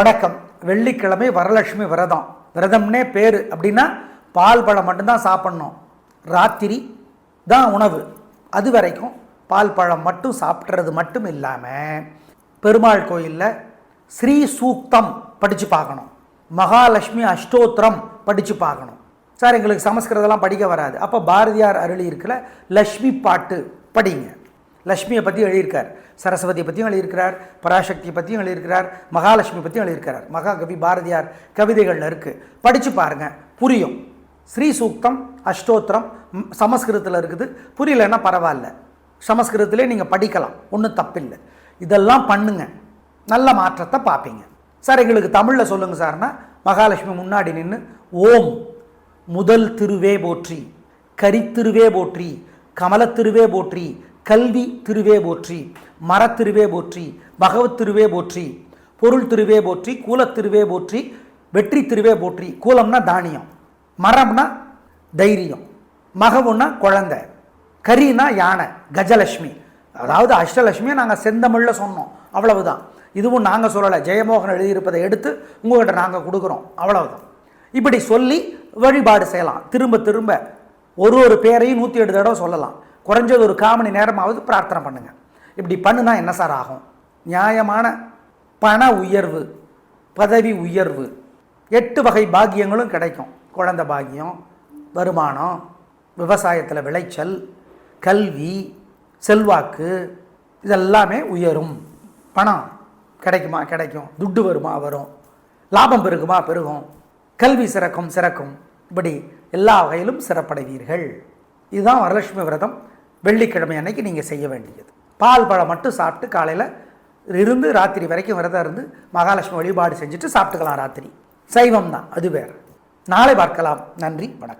வணக்கம் வெள்ளிக்கிழமை வரலட்சுமி விரதம். விரதம்னே பேர். அப்படின்னா பால் பழம் மட்டும்தான் சாப்பிட்ணும். ராத்திரி தான் உணவு. அது வரைக்கும் பால் பழம் மட்டும் சாப்பிட்றது மட்டும் இல்லாமல் பெருமாள் கோயிலில் ஸ்ரீ சூக்தம் படித்து பார்க்கணும். மகாலட்சுமி அஷ்டோத்திரம் படித்து பார்க்கணும். சார் எங்களுக்கு சமஸ்கிருதம்லாம் படிக்க வராது. அப்போ பாரதியார் அருளி இருக்கிற லக்ஷ்மி பாட்டு படிங்க. லக்ஷ்மியை பற்றி எழுதியிருக்கார். சரஸ்வதியை பற்றியும் எழுதியிருக்கிறார். பராசக்தியை பற்றியும் எழுதியிருக்கிறார். மகாலட்சுமி பற்றியும் எழுதியிருக்கிறார். மகாகவி பாரதியார் கவிதைகளில் இருக்குது படித்து பாருங்கள் புரியும். ஸ்ரீ சூக்தம் அஷ்டோத்திரம் சமஸ்கிருதத்தில் இருக்குது. புரியலன்னா பரவாயில்ல. சமஸ்கிருதத்திலே நீங்கள் படிக்கலாம். ஒன்றும் தப்பில்லை. இதெல்லாம் பண்ணுங்க. நல்ல மாற்றத்தை பார்ப்பீங்க. சார் எங்களுக்கு தமிழில் சொல்லுங்கள் சார்னா மகாலட்சுமி முன்னாடி நின்று ஓம் முதல் திருவே போற்றி கரித்திருவே போற்றி கமலத்திருவே போற்றி கல்வி திருவே போற்றி மரத்திருவே போற்றி பகவத் திருவே போற்றி பொருள் திருவே போற்றி கூலத்திருவே போற்றி வெற்றி திருவே போற்றி. கூலம்னா தானியம் மரம்னா தைரியம் மகவுன்னா குழந்தை கரினா யானை கஜலட்சுமி. அதாவது அஷ்டலட்சுமியை நாங்கள் செந்தமிழில் சொன்னோம் அவ்வளவுதான். இதுவும் நாங்கள் சொல்லலை ஜெயமோகன் எழுதியிருப்பதை எடுத்து உங்கள்கிட்ட நாங்கள் கொடுக்குறோம் அவ்வளவுதான். இப்படி சொல்லி வழிபாடு செய்யலாம். திரும்ப திரும்ப ஒரு ஒரு பேரையும் நூற்றி எட்டு தடவை சொல்லலாம். குறைஞ்சது ஒரு கால் மணி நேரமாவது பிரார்த்தனை பண்ணுங்கள் இப்படி பண்ணுனா என்ன சார் ஆகும்? நியாயமான பண உயர்வு பதவி உயர்வு எட்டு வகை பாக்கியங்களும் கிடைக்கும். குழந்தை பாக்கியம் வருமானம் விவசாயத்தில் விளைச்சல் கல்வி செல்வாக்கு இதெல்லாமே உயரும். பணம் கிடைக்குமா? கிடைக்கும். துட்டு வருமா? வரும். லாபம் பெருகுமா? பெருகும். கல்வி சிறக்கும் சிறக்கும். இப்படி எல்லா வகையிலும் சிறப்படைவீர்கள். இதுதான் வரலட்சுமி விரதம். வெள்ளிக்கிழமை அன்னைக்கு நீங்கள் செய்ய வேண்டியது. பால் பழம் மட்டும் சாப்பிட்டு காலையில் இருந்து ராத்திரி வரைக்கும் விரதம் இருந்து மகாலட்சுமி வழிபாடு செஞ்சுட்டு சாப்பிட்டுக்கலாம் ராத்திரி. சைவம் தான் அது வேறு. நாளை பார்க்கலாம். நன்றி வணக்கம்.